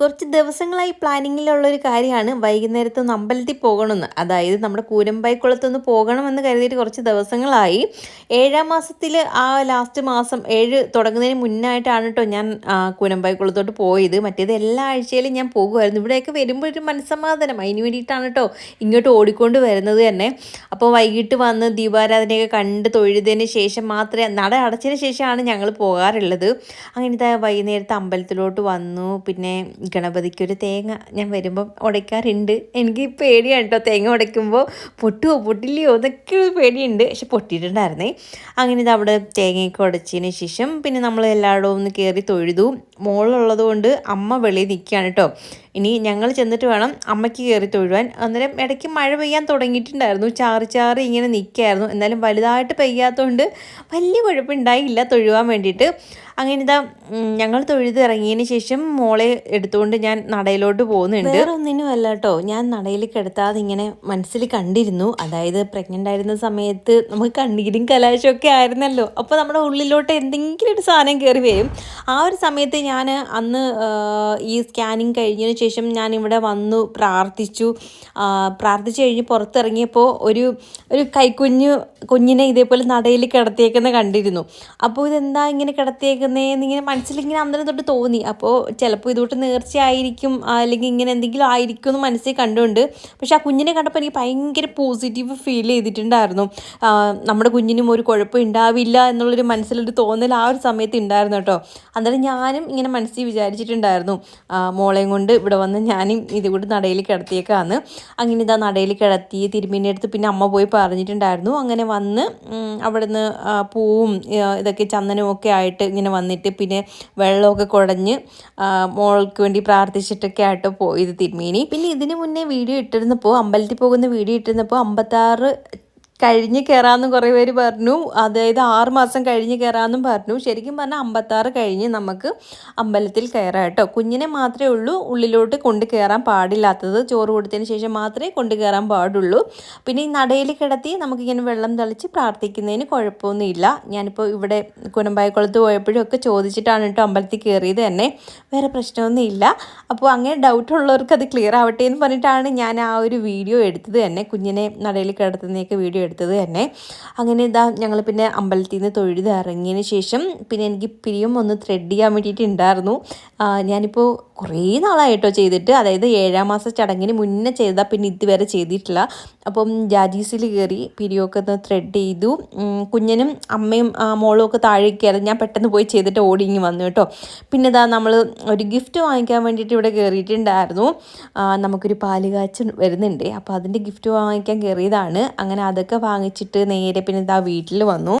കുറച്ച് ദിവസങ്ങളായി പ്ലാനിങ്ങിലുള്ളൊരു കാര്യമാണ് വൈകുന്നേരത്ത് ഒന്ന് അമ്പലത്തിൽ പോകണമെന്ന്. അതായത് നമ്മുടെ കൂരമ്പായിക്കുളത്തൊന്ന് പോകണമെന്ന് കരുതിയിട്ട് കുറച്ച് ദിവസങ്ങളായി. ഏഴാം മാസത്തിൽ ആ ലാസ്റ്റ് മാസം ഏഴ് തുടങ്ങുന്നതിന് മുന്നായിട്ടാണ് കേട്ടോ ഞാൻ കൂരമ്പായിക്കുളത്തോട്ട് പോയത്. മറ്റേത് എല്ലാ ആഴ്ചയിലും ഞാൻ പോകുമായിരുന്നു. ഇവിടെയൊക്കെ വരുമ്പോൾ ഒരു മനസ്സമാധാനം. അതിന് വേണ്ടിയിട്ടാണ് കേട്ടോ ഇങ്ങോട്ട് ഓടിക്കൊണ്ട് വരുന്നത് തന്നെ. അപ്പോൾ വൈകിട്ട് വന്ന് ദീപാരാധനയൊക്കെ കണ്ട് തൊഴുതിന് ശേഷം മാത്രമേ നട അടച്ചതിന് ശേഷമാണ് ഞങ്ങൾ പോകാറുള്ളത്. അങ്ങനെ ഇതാ വൈകുന്നേരത്തെ അമ്പലത്തിലോട്ട് വന്നു. പിന്നെ ഗണപതിക്ക് ഒരു തേങ്ങ ഞാൻ വരുമ്പം ഉടയ്ക്കാറുണ്ട്. എനിക്ക് പേടിയാണ് കേട്ടോ തേങ്ങ ഉടയ്ക്കുമ്പോൾ പൊട്ടുമോ പൊട്ടില്ലയോ എന്നൊക്കെ പേടിയുണ്ട്. പക്ഷെ പൊട്ടിയിട്ടുണ്ടായിരുന്നേ. അങ്ങനെ ഇത് അവിടെ തേങ്ങയൊക്കെ ഉടച്ചതിന് ശേഷം പിന്നെ നമ്മൾ എല്ലായിടവും ഒന്ന് കയറി തൊഴുതു. മോളുള്ളത് കൊണ്ട് അമ്മ വെളിയിൽ നിൽക്കുകയാണ് കേട്ടോ ഇനി ഞങ്ങൾ ചെന്നിട്ട് വേണം അമ്മയ്ക്ക് കയറി തൊഴുവാൻ. അന്നേരം ഇടയ്ക്ക് മഴ പെയ്യാൻ തുടങ്ങിയിട്ടുണ്ടായിരുന്നു. ചാറി ചാറി ഇങ്ങനെ നിൽക്കായിരുന്നു എന്നാലും വലുതായിട്ട് പെയ്യാത്തതുകൊണ്ട് വലിയ കുഴപ്പമുണ്ടായില്ല തൊഴുവാൻ വേണ്ടിയിട്ട്. അങ്ങനെ ഇതാ ഞങ്ങൾ തൊഴുത് ഇറങ്ങിയതിന് ശേഷം മോളെ എടുത്തുകൊണ്ട് ഞാൻ നടയിലോട്ട് പോകുന്നുണ്ട്. വേറെ ഒന്നിനും അല്ല കേട്ടോ ഞാൻ നടയിൽ കിടത്താതെ ഇങ്ങനെ മനസ്സിൽ കണ്ടിരുന്നു. അതായത് പ്രഗ്നന്റ് ആയിരുന്ന സമയത്ത് നമുക്ക് കണ്ണീരും കലാശമൊക്കെ ആയിരുന്നല്ലോ. അപ്പോൾ നമ്മുടെ ഉള്ളിലോട്ട് എന്തെങ്കിലും ഒരു സാധനം കയറി വരും. ആ ഒരു സമയത്ത് ഞാൻ അന്ന് ഈ സ്കാനിങ് കഴിഞ്ഞതിന് ശേഷം ഞാൻ ഇവിടെ വന്നു പ്രാർത്ഥിച്ചു. പ്രാർത്ഥിച്ചു കഴിഞ്ഞ് പുറത്തിറങ്ങിയപ്പോൾ ഒരു ഒരു കൈക്കുഞ്ഞ് കുഞ്ഞിനെ ഇതേപോലെ നടയിൽ കിടത്തിയേക്കുന്ന കണ്ടിരുന്നു. അപ്പോൾ ഇതെന്താ ഇങ്ങനെ കിടത്തിയേക്കുന്നതെന്ന് ഇങ്ങനെ മനസ്സിലിങ്ങനെ അന്നേരം തൊട്ട് തോന്നി. അപ്പോൾ ചിലപ്പോൾ ഇതുകൊണ്ട് നേർച്ചയായിരിക്കും അല്ലെങ്കിൽ ഇങ്ങനെ എന്തെങ്കിലും ആയിരിക്കും എന്ന് മനസ്സിൽ കണ്ടുകൊണ്ട് പക്ഷെ ആ കുഞ്ഞിനെ കണ്ടപ്പോൾ എനിക്ക് ഭയങ്കര പോസിറ്റീവ് ഫീൽ ചെയ്തിട്ടുണ്ടായിരുന്നു. നമ്മുടെ കുഞ്ഞിനും ഒരു കുഴപ്പം ഉണ്ടാവില്ല എന്നുള്ളൊരു മനസ്സിലൊരു തോന്നൽ ആ ഒരു സമയത്ത് ഉണ്ടായിരുന്നു കേട്ടോ. അന്നേരം ഞാനും ഇങ്ങനെ മനസ്സിൽ വിചാരിച്ചിട്ടുണ്ടായിരുന്നു മോളെയും കൊണ്ട് ഇവിടെ വന്ന് ഞാനും ഇതുകൂടി നടയിൽ കിടത്തിയേക്കാന്ന്. അങ്ങനെ ഇതാ നടയിൽ കിടത്തി തിരുമീന്റെ അടുത്ത് പിന്നെ അമ്മ പോയി പറഞ്ഞിട്ടുണ്ടായിരുന്നു. അങ്ങനെ വന്ന് അവിടുന്ന് പൂവും ഇതൊക്കെ ചന്ദനവും ഒക്കെ ആയിട്ട് ഇങ്ങനെ വന്നിട്ട് പിന്നെ വെള്ളമൊക്കെ കുടഞ്ഞ് മോൾക്ക് വേണ്ടി പ്രാർത്ഥിച്ചിട്ടൊക്കെ ആയിട്ട് പോയി പോയത് തിരുമേനി. പിന്നെ ഇതിന് മുന്നേ വീഡിയോ ഇട്ടിരുന്നപ്പോൾ അമ്പലത്തിൽ പോകുന്ന വീഡിയോ ഇട്ടിരുന്നപ്പോൾ അമ്പത്താറ് കഴിഞ്ഞ് കയറാമെന്ന് കുറേ പേര് പറഞ്ഞു. അതായത് ആറ് മാസം കഴിഞ്ഞ് കയറാമെന്നും പറഞ്ഞു. ശരിക്കും പറഞ്ഞാൽ അമ്പത്താറ് കഴിഞ്ഞ് നമുക്ക് അമ്പലത്തിൽ കയറാം കേട്ടോ. കുഞ്ഞിനെ മാത്രമേ ഉള്ളൂ ഉള്ളിലോട്ട് കൊണ്ട് കയറാൻ പാടില്ലാത്തത്. ചോറ് കൊടുത്തതിന് ശേഷം മാത്രമേ കൊണ്ട് കയറാൻ പാടുള്ളൂ. പിന്നെ ഈ നടയിൽ കിടത്തി നമുക്കിങ്ങനെ വെള്ളം തളിച്ച് പ്രാർത്ഥിക്കുന്നതിന് കുഴപ്പമൊന്നുമില്ല. ഞാനിപ്പോൾ ഇവിടെ കുനമ്പായക്കുളത്ത് പോയപ്പോഴും ഒക്കെ ചോദിച്ചിട്ടാണ് കേട്ടോ അമ്പലത്തിൽ കയറിയത് തന്നെ. വേറെ പ്രശ്നമൊന്നുമില്ല. അപ്പോൾ അങ്ങനെ ഡൗട്ട് ഉള്ളവർക്ക് അത് ക്ലിയർ ആവട്ടെ എന്ന് പറഞ്ഞിട്ടാണ് ഞാൻ ആ ഒരു വീഡിയോ എടുത്തത് തന്നെ. കുഞ്ഞിനെ നടയിൽ കിടത്തുന്നതൊക്കെ വീഡിയോ എടുത്തത് തന്നെ. അങ്ങനെ ഇതാ ഞങ്ങൾ പിന്നെ അമ്പലത്തിൽ നിന്ന് തൊഴുത് ഇറങ്ങിയതിന് ശേഷം പിന്നെ എനിക്ക് പിരിയും ഒന്ന് ത്രെഡ് ചെയ്യാൻ വേണ്ടിയിട്ട് ഉണ്ടായിരുന്നു ഞാനിപ്പോൾ കുറേ നാളായിട്ടോ ചെയ്തിട്ട്. അതായത് ഏഴാം മാസ ചടങ്ങിന് മുന്നേ ചെയ്താൽ പിന്നെ ഇതുവരെ ചെയ്തിട്ടില്ല. അപ്പം ജാജീസിൽ കയറി പിരിയൊക്കെ ഒന്ന് ത്രെഡ് ചെയ്തു. കുഞ്ഞനും അമ്മയും മോളും ഒക്കെ താഴേക്കായിരുന്നു ഞാൻ പെട്ടെന്ന് പോയി ചെയ്തിട്ട് ഓടിങ്ങി വന്നു കേട്ടോ. പിന്നെ ഇതാ നമ്മൾ ഒരു ഗിഫ്റ്റ് വാങ്ങിക്കാൻ വേണ്ടിയിട്ട് ഇവിടെ കയറിയിട്ടുണ്ടായിരുന്നു നമുക്കൊരു പാൽ കാച്ച് വരുന്നുണ്ട്. അപ്പോൾ അതിന്റെ ഗിഫ്റ്റ് വാങ്ങിക്കാൻ കയറിയതാണ് അങ്ങനെ അതൊക്കെ വാങ്ങിച്ചിട്ട് നേരെ പിന്നെ ഇതാ വീട്ടിൽ വന്നു.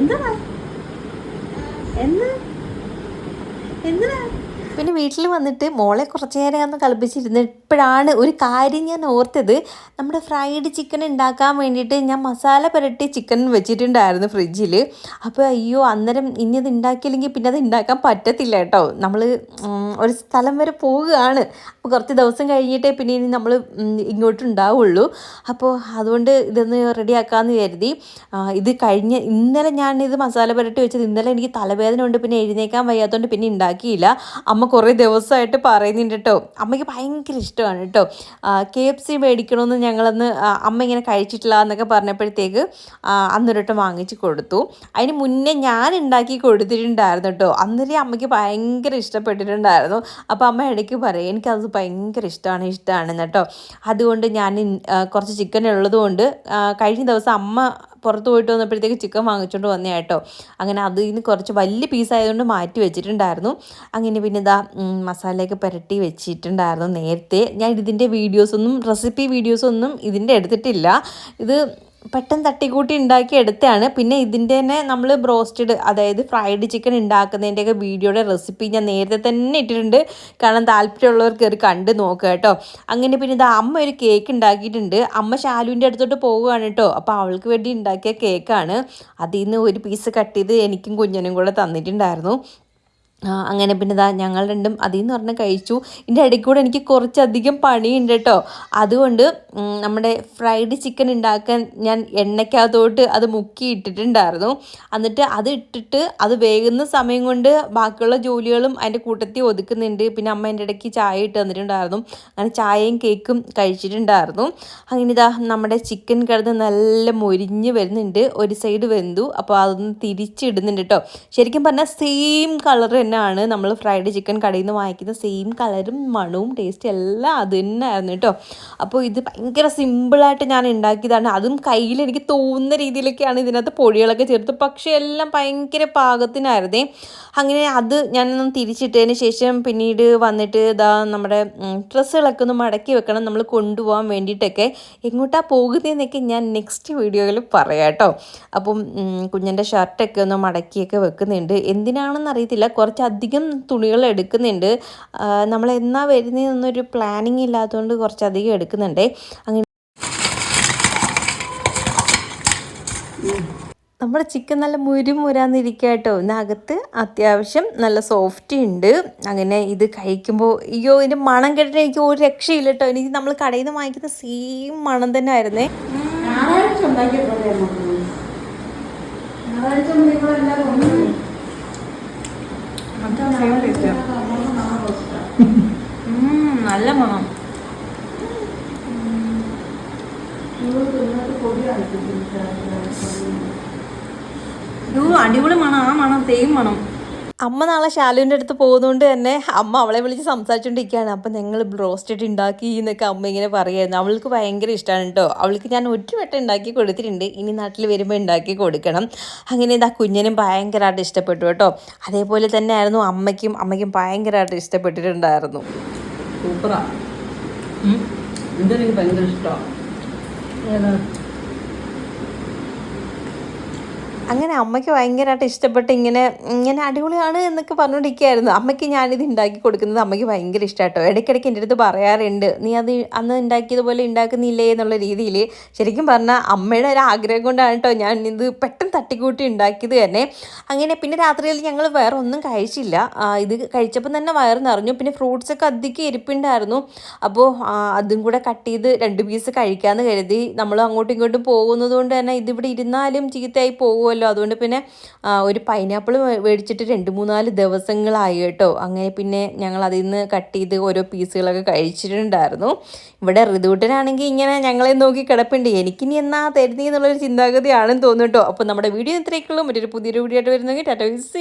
എന്താ? എന്താ? എന്തിനാ? പിന്നെ വീട്ടിൽ വന്നിട്ട് മോളെ കുറച്ച് നേരം ഒന്ന് കളിപ്പിച്ചിരുന്നു ഇപ്പോഴാണ് ഒരു കാര്യം ഞാൻ ഓർത്തത്. നമ്മുടെ ഫ്രൈഡ് ചിക്കൻ ഉണ്ടാക്കാൻ വേണ്ടിയിട്ട് ഞാൻ മസാല പുരട്ടി ചിക്കൻ വെച്ചിട്ടുണ്ടായിരുന്നു ഫ്രിഡ്ജിൽ അപ്പോൾ അയ്യോ അന്നേരം ഇനി അത് ഉണ്ടാക്കിയില്ലെങ്കിൽ പിന്നെ അത് ഉണ്ടാക്കാൻ പറ്റത്തില്ല കേട്ടോ. നമ്മൾ ഒരു സ്ഥലം വരെ പോവുകയാണ്. അപ്പോൾ കുറച്ച് ദിവസം കഴിഞ്ഞിട്ടേ പിന്നെ ഇനി നമ്മൾ ഇങ്ങോട്ട് ഉണ്ടാവുള്ളൂ. അപ്പോൾ അതുകൊണ്ട് ഇതൊന്ന് റെഡിയാക്കാമെന്ന് കരുതി. ഇത് കഴിഞ്ഞ ഇന്നലെ ഞാൻ ഇത് മസാല പുരട്ടി വെച്ചത് ഇന്നലെ എനിക്ക് തലവേദന ഉണ്ട് പിന്നെ എഴുന്നേക്കാൻ വയ്യാത്തതുകൊണ്ട് പിന്നെ ഉണ്ടാക്കിയില്ല. കുറേ ദിവസമായിട്ട് പറയുന്നുണ്ട് കേട്ടോ. അമ്മയ്ക്ക് ഭയങ്കര ഇഷ്ടമാണ് കേട്ടോ. കെ എഫ് സി മേടിക്കണമെന്ന് ഞങ്ങളന്ന് അമ്മ ഇങ്ങനെ കഴിച്ചിട്ടില്ല എന്നൊക്കെ പറഞ്ഞപ്പോഴത്തേക്ക് അന്നൊരട്ടം വാങ്ങിച്ച് കൊടുത്തു. അതിന് മുന്നേ ഞാൻ ഉണ്ടാക്കി കൊടുത്തിട്ടുണ്ടായിരുന്നു കേട്ടോ. അന്നേരം അമ്മയ്ക്ക് ഭയങ്കര ഇഷ്ടപ്പെട്ടിട്ടുണ്ടായിരുന്നു. അപ്പോൾ അമ്മ ഇടയ്ക്ക് പറയും എനിക്കത് ഭയങ്കര ഇഷ്ടമാണ് ഇഷ്ടമാണ് കേട്ടോ. അതുകൊണ്ട് ഞാൻ കുറച്ച് ചിക്കൻ ഉള്ളതുകൊണ്ട് കഴിഞ്ഞ ദിവസം അമ്മ പുറത്ത് പോയിട്ട് വന്നപ്പോഴത്തേക്ക് ചിക്കൻ വാങ്ങിച്ചുകൊണ്ട് വന്നേ കേട്ടോ അങ്ങനെ അതിൽ നിന്ന് കുറച്ച് വലിയ പീസായതുകൊണ്ട് മാറ്റി വെച്ചിട്ടുണ്ടായിരുന്നു. അങ്ങനെ പിന്നെ ഇതാ മസാലയൊക്കെ പുരട്ടി വെച്ചിട്ടുണ്ടായിരുന്നു നേരത്തെ. ഞാൻ ഇതിന്റെ വീഡിയോസൊന്നും റെസിപ്പി വീഡിയോസൊന്നും ഇതിന്റെ എടുത്തിട്ടില്ല. ഇത് പെട്ടെന്ന് തട്ടിക്കൂട്ടി ഉണ്ടാക്കി എടുത്തതാണ്. പിന്നെ ഇതിന്റെ തന്നെ നമ്മൾ ബ്രോസ്റ്റഡ് അതായത് ഫ്രൈഡ് ചിക്കൻ ഉണ്ടാക്കുന്നതിന്റെയൊക്കെ വീഡിയോയുടെ റെസിപ്പി ഞാൻ നേരത്തെ തന്നെ ഇട്ടിട്ടുണ്ട്. കാരണം താല്പര്യമുള്ളവർ കയറി കണ്ട് നോക്കുക കേട്ടോ. അങ്ങനെ പിന്നെ ഇത് അമ്മ ഒരു കേക്ക് ഉണ്ടാക്കിയിട്ടുണ്ട്. അമ്മ ശാലുവിന്റെ അടുത്തോട്ട് പോവുകയാണ് കേട്ടോ. അപ്പോൾ അവൾക്ക് വേണ്ടി ഉണ്ടാക്കിയ കേക്കാണ് അതിൽ നിന്ന് ഒരു പീസ് കട്ട് ചെയ്ത് എനിക്കും കുഞ്ഞനും കൂടെ തന്നിട്ടുണ്ടായിരുന്നു. അങ്ങനെ പിന്നെ ഇതാ ഞങ്ങൾ രണ്ടും അതിൽ നിന്ന് പറഞ്ഞ് കഴിച്ചു. ഇതിന്റെ ഇടയ്ക്ക് കൂടെ എനിക്ക് കുറച്ചധികം പണിയുണ്ട് കേട്ടോ അതുകൊണ്ട് നമ്മുടെ ഫ്രൈഡ് ചിക്കൻ ഉണ്ടാക്കാൻ ഞാൻ എണ്ണയ്ക്കകത്തോട്ട് അത് മുക്കി ഇട്ടിട്ടുണ്ടായിരുന്നു. എന്നിട്ട് അത് ഇട്ടിട്ട് അത് വേകുന്ന സമയം കൊണ്ട് ബാക്കിയുള്ള ജോലികളും അതിന്റെ കൂട്ടത്തിൽ ഒതുക്കുന്നുണ്ട്. പിന്നെ അമ്മ എന്റെ ഇടയ്ക്ക് ചായ ഇട്ട് തന്നിട്ടുണ്ടായിരുന്നു. അങ്ങനെ ചായയും കേക്കും കഴിച്ചിട്ടുണ്ടായിരുന്നു. അങ്ങനെ ഇതാ നമ്മുടെ ചിക്കൻ കിടന്ന് നല്ല മൊരിഞ്ഞ് വരുന്നുണ്ട്. ഒരു സൈഡ് വെന്തു. അപ്പോൾ അതൊന്ന് തിരിച്ചിടുന്നുണ്ട് കേട്ടോ ശരിക്കും പറഞ്ഞാൽ സെയിം കളർ തന്നെയാണ് നമ്മൾ ഫ്രൈഡ് ചിക്കൻ കടയിൽ നിന്ന് വാങ്ങിക്കുന്ന സെയിം കളറും മണവും ടേസ്റ്റും എല്ലാം അത് തന്നെയായിരുന്നു കേട്ടോ. അപ്പോൾ ഇത് ഭയങ്കര സിമ്പിളായിട്ട് ഞാൻ ഉണ്ടാക്കിയതാണ്. അതും കയ്യിൽ എനിക്ക് തോന്നുന്ന രീതിയിലൊക്കെയാണ് ഇതിനകത്ത് പൊടികളൊക്കെ ചേർത്ത്. പക്ഷേ എല്ലാം ഭയങ്കര പാകത്തിനായിരുന്നേ. അങ്ങനെ അത് ഞാനൊന്ന് തിരിച്ചിട്ടതിന് ശേഷം പിന്നീട് വന്നിട്ട് ഇതാ നമ്മുടെ ഡ്രസ്സുകളൊക്കെ ഒന്ന് മടക്കി വെക്കണം നമ്മൾ കൊണ്ടുപോകാൻ വേണ്ടിയിട്ടൊക്കെ. എങ്ങോട്ടാ പോകുന്നതെന്നൊക്കെ ഞാൻ നെക്സ്റ്റ് വീഡിയോയിൽ പറയാം കേട്ടോ. അപ്പം കുഞ്ഞിന്റെ ഷർട്ടൊക്കെ ഒന്ന് മടക്കിയൊക്കെ വെക്കുന്നുണ്ട്. എന്തിനാണെന്ന് അറിയത്തില്ല കുറച്ചധികം തുണികൾ എടുക്കുന്നുണ്ട്. നമ്മൾ എന്നാ വരുന്നതെന്നൊരു പ്ലാനിങ് ഇല്ലാത്തതുകൊണ്ട് കുറച്ചധികം എടുക്കുന്നുണ്ട്. അങ്ങനെ നമ്മുടെ ചിക്കൻ നല്ല മുരുമുരാന്നിരിക്കുക കേട്ടോ ഇതിനകത്ത് അത്യാവശ്യം നല്ല സോഫ്റ്റ് ഉണ്ട്. അങ്ങനെ ഇത് കഴിക്കുമ്പോൾ അയ്യോ ഇതിന്റെ മണം കേട്ടിട്ട് എനിക്ക് ഒരു രക്ഷയില്ല കേട്ടോ എനിക്ക് നമ്മൾ കടയിൽ നിന്ന് വാങ്ങിക്കുന്ന സെയിം മണം തന്നെ ആയിരുന്നേ. ഞായറാഴ്ച ഉണ്ടാക്കിയപ്പോലെ നമുക്ക് ഞായറാഴ്ച നിങ്ങളെല്ലാവരും ഒന്ന് നല്ല മണം. അടിപൊളി മണം ആ മണം തേയും മണം. അമ്മ നാളെ ശാലുവിന്റെ അടുത്ത് പോകുന്നതുകൊണ്ട് തന്നെ അമ്മ അവളെ വിളിച്ച് സംസാരിച്ചുകൊണ്ടിരിക്കുകയാണ് അപ്പം ഞങ്ങൾ ബ്രോസ്റ്റഡ് ഉണ്ടാക്കി എന്നൊക്കെ അമ്മ ഇങ്ങനെ പറയുമായിരുന്നു അവൾക്ക് ഭയങ്കര ഇഷ്ടമാണ് കേട്ടോ അവൾക്ക് ഞാൻ ഒരു വട്ടം ഉണ്ടാക്കി കൊടുത്തിട്ടുണ്ട്. ഇനി നാട്ടിൽ വരുമ്പോൾ ഉണ്ടാക്കി കൊടുക്കണം. അങ്ങനെ ഇതാ കുഞ്ഞിനും ഭയങ്കരമായിട്ട് ഇഷ്ടപ്പെട്ടു കേട്ടോ. അതേപോലെ തന്നെ ആയിരുന്നു അമ്മയ്ക്കും അമ്മയ്ക്കും ഭയങ്കരമായിട്ട് ഇഷ്ടപ്പെട്ടിട്ടുണ്ടായിരുന്നു. സൂപ്പറാണ് ഭയങ്കര ഇഷ്ടമാണ് അങ്ങനെ അമ്മയ്ക്ക് ഭയങ്കരമായിട്ട് ഇഷ്ടപ്പെട്ട് ഇങ്ങനെ ഇങ്ങനെ അടിപൊളിയാണ് എന്നൊക്കെ പറഞ്ഞുകൊണ്ടിരിക്കുകയായിരുന്നു അമ്മയ്ക്ക് ഞാനിത് ഉണ്ടാക്കി കൊടുക്കുന്നത് അമ്മയ്ക്ക് ഭയങ്കര ഇഷ്ടമാട്ടോ ഇടയ്ക്കിടയ്ക്ക് എന്റെ അടുത്ത് പറയാറുണ്ട് നീ അത് അന്ന് ഉണ്ടാക്കിയതുപോലെ ഉണ്ടാക്കുന്നില്ലേ എന്നുള്ള രീതിയിൽ ശരിക്കും പറഞ്ഞാൽ അമ്മയുടെ ഒരു ആഗ്രഹം കൊണ്ടാണ് കേട്ടോ ഞാൻ ഇത് പെട്ടെന്ന് തട്ടിക്കൂട്ടി ഉണ്ടാക്കിയത് തന്നെ. അങ്ങനെ പിന്നെ രാത്രിയിൽ ഞങ്ങൾ വേറെ ഒന്നും കഴിച്ചില്ല ഇത് കഴിച്ചപ്പോൾ തന്നെ വയറ് നിറഞ്ഞു. പിന്നെ ഫ്രൂട്ട്സ് ഒക്കെ അധികം ഇരിപ്പുണ്ടായിരുന്നു. അപ്പോൾ അതും കൂടെ കട്ട് ചെയ്ത് രണ്ട് പീസ് കഴിക്കാമെന്ന് കരുതി. നമ്മൾ അങ്ങോട്ടും ഇങ്ങോട്ടും പോകുന്നത് കൊണ്ട് തന്നെ ഇതിവിടെ ഇരുന്നാലും ചീത്തയായി പോകുമല്ലോ അതുകൊണ്ട് പിന്നെ ഒരു പൈനാപ്പിൾ മേടിച്ചിട്ട് രണ്ട് മൂന്നാൽ ദിവസങ്ങളായി കേട്ടോ. അങ്ങനെ പിന്നെ ഞങ്ങൾ അതിൽ നിന്ന് കട്ട് ചെയ്ത് ഓരോ പീസുകളൊക്കെ കഴിച്ചിട്ടുണ്ടായിരുന്നു. ഇവിടെ ഋതുവിട്ടനാണെങ്കിൽ ഇങ്ങനെ ഞങ്ങളെ നോക്കി കിടപ്പുണ്ട്. എനിക്കിനി എന്നാ തരുന്നേ എന്നുള്ളൊരു ചിന്താഗതിയാണെന്ന് തോന്നുന്നു കേട്ടോ. അപ്പോൾ നമ്മുടെ വീഡിയോ ഇത്രയൊക്കെയുള്ളൂ. മറ്റൊരു പുതിയൊരു വീഡിയോ ആയിട്ട് വരുന്നെങ്കിൽ ടാറ്റ